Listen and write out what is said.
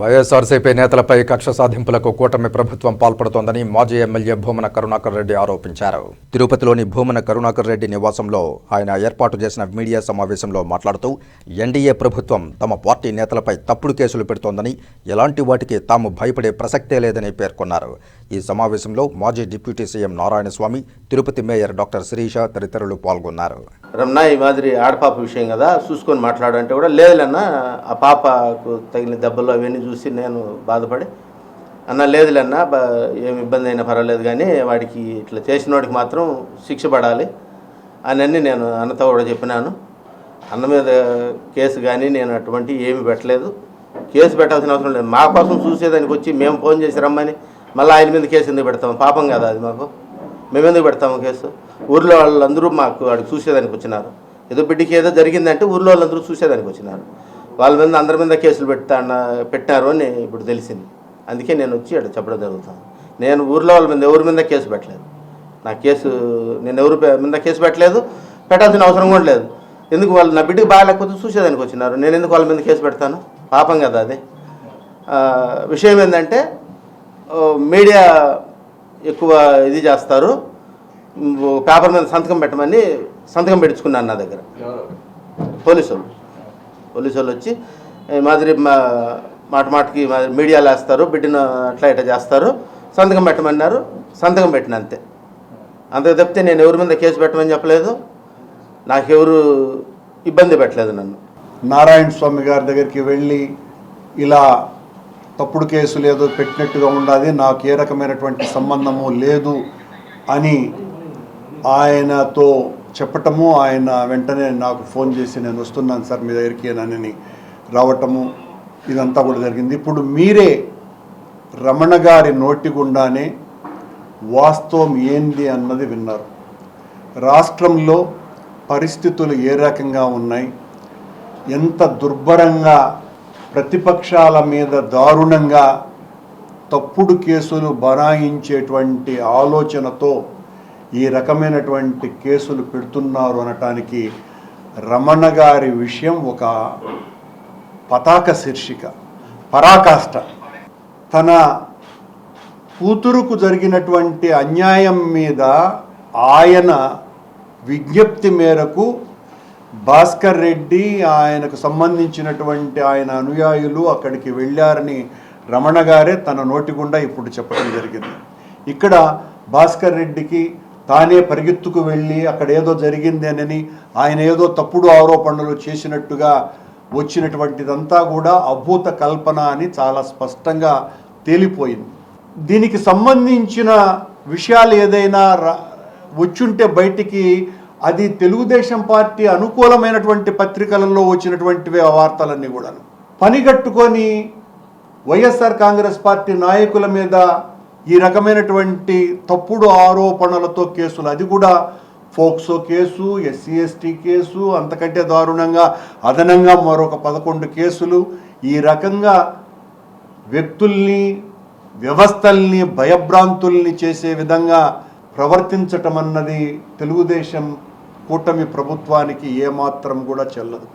వైఎస్ఆర్సీపీ నేతలపై కక్ష సాధింపులకు కూటమి ప్రభుత్వం పాల్పడుతోందని మాజీ ఎమ్మెల్యే భూమన కరుణాకర్ రెడ్డి ఆరోపించారు. తిరుపతిలోని భూమన కరుణాకర్ రెడ్డి నివాసంలో ఆయన ఏర్పాటు చేసిన మీడియా సమావేశంలో మాట్లాడుతూ ఎన్డీఏ ప్రభుత్వం తమ పార్టీ నేతలపై తప్పుడు కేసులు పెడుతోందని ఎలాంటి వాటికి తాము భయపడే ప్రసక్తే లేదని పేర్కొన్నారు. ఈ సమావేశంలో మాజీ deputy CM Narayanaswamy Tirupati mayor doctor Sirisha తదితరులు పాల్గొన్నారు. రమణ ఈ మాదిరి ఆడపాప విషయం కదా చూసుకొని మాట్లాడంటే కూడా లేదన్నా ఆ పాపకు తగిన దెబ్బలు అవన్నీ చూసి నేను బాధపడి అన్న లేదులేన్న బ- ఏమి ఇబ్బంది అయినా పర్వాలేదు కానీ వాడికి ఇట్లా చేసిన వాడికి మాత్రం శిక్ష పడాలి అని అన్ని నేను అన్నతో కూడా చెప్పినాను. అన్న మీద కేసు కానీ నేను అటువంటి ఏమి పెట్టలేదు. కేసు పెట్టాల్సిన అవసరం లేదు. మా కోసం చూసేదానికి వచ్చి మేము ఫోన్ చేసి రమ్మని మళ్ళీ ఆయన మీద కేసు ఎందుకు పెడతాం? పాపం కదా అది మాకు. మేము ఎందుకు పెడతాము కేసు? ఊర్లో వాళ్ళందరూ మాకు వాడికి చూసేదానికి వచ్చినారు. ఏదో బిడ్డకి ఏదో జరిగిందంటే ఊర్లో వాళ్ళందరూ చూసేదానికి వచ్చినారు. వాళ్ళ మీద అందరి మీద కేసులు పెడతా పెట్టారు అని ఇప్పుడు తెలిసింది. అందుకే నేను వచ్చి అక్కడ చెప్పడం జరుగుతుంది. నేను ఊర్లో వాళ్ళ మీద ఎవరి మీద కేసు పెట్టలేదు. నా కేసు నేను ఎవరి మీద కేసు పెట్టలేదు. పెట్టాల్సిన అవసరం కూడా లేదు. ఎందుకు వాళ్ళు నా బిడ్డకి బాగాలేకపోతే చూసేదానికి వచ్చినారు? నేను ఎందుకు వాళ్ళ మీద కేసు పెడతాను? పాపం కదా అది. విషయం ఏంటంటే మీడియా ఎక్కువ ఇది చేస్తారు. పేపర్ మీద సంతకం పెట్టమని సంతకం పెట్టించుకున్నాను నా దగ్గర. పోలీసు వాళ్ళు. పోలీసు వాళ్ళు వచ్చి మాదిరి మా మాట మాటకి మాదిరి మీడియాలో వేస్తారు బిడ్డను అట్లా ఇట్లా చేస్తారు సంతకం పెట్టమన్నారు సంతకం పెట్టిన అంతే. అంతకు తప్పితే నేను ఎవరి మీద కేసు పెట్టమని చెప్పలేదు నాకెవరు ఇబ్బంది పెట్టలేదు నన్ను. నారాయణ స్వామి గారి దగ్గరికి వెళ్ళి ఇలా తప్పుడు కేసులు ఏదో పెట్టినట్టుగా ఉండాలి నాకు ఏ రకమైనటువంటి సంబంధము లేదు అని ఆయనతో చెప్పటము ఆయన వెంటనే నాకు ఫోన్ చేసి నేను వస్తున్నాను సార్ మీ దగ్గరికి అని రావటము ఇదంతా కూడా జరిగింది. ఇప్పుడు మీరే రమణ గారి నోటి గుండానే వాస్తవం ఏంది అన్నది విన్నారు. రాష్ట్రంలో పరిస్థితులు ఏ రకంగా ఉన్నాయి? ఎంత దుర్భరంగా ప్రతిపక్షాల మీద దారుణంగా తప్పుడు కేసులు బనాయించేటువంటి ఆలోచనతో ఈ రకమైనటువంటి కేసులు పెడుతున్నారు అనటానికి రమణ గారి విషయం ఒక పతాక శీర్షిక పరాకాష్ట. తన కూతురుకు జరిగినటువంటి అన్యాయం మీద ఆయన విజ్ఞప్తి మేరకు భాస్కర్ రెడ్డి ఆయనకు సంబంధించినటువంటి ఆయన అనుయాయులు అక్కడికి వెళ్ళారని రమణ గారే తన నోటి గుండా ఇప్పుడు చెప్పడం జరిగింది. ఇక్కడ భాస్కర్ రెడ్డికి తానే పరిగెత్తుకు వెళ్ళి అక్కడ ఏదో జరిగిందేనని ఆయన ఏదో తప్పుడు ఆరోపణలు చేసినట్టుగా వచ్చినటువంటిదంతా కూడా అభూత కల్పన అని చాలా స్పష్టంగా తేలిపోయింది. దీనికి సంబంధించిన విషయాలు ఏదైనా రా- వచ్చుంటే బయటికి అది తెలుగుదేశం పార్టీ అనుకూలమైనటువంటి పత్రికలలో వచ్చినటువంటి వార్తలన్నీ కూడా పనిగట్టుకొని వైఎస్ఆర్ కాంగ్రెస్ పార్టీ నాయకుల మీద ఈ రకమైనటువంటి తప్పుడు ఆరోపణలతో కేసులు అది కూడా POCSO case SC ST case అంతకంటే దారుణంగా అదనంగా మరొక పదకొండు కేసులు. ఈ రకంగా వ్యక్తుల్ని వ్యవస్థల్ని భయభ్రాంతుల్ని చేసే విధంగా ప్రవర్తించటం అన్నది తెలుగుదేశం కూటమి ప్రభుత్వానికి ఏమాత్రం కూడా చెల్లదు.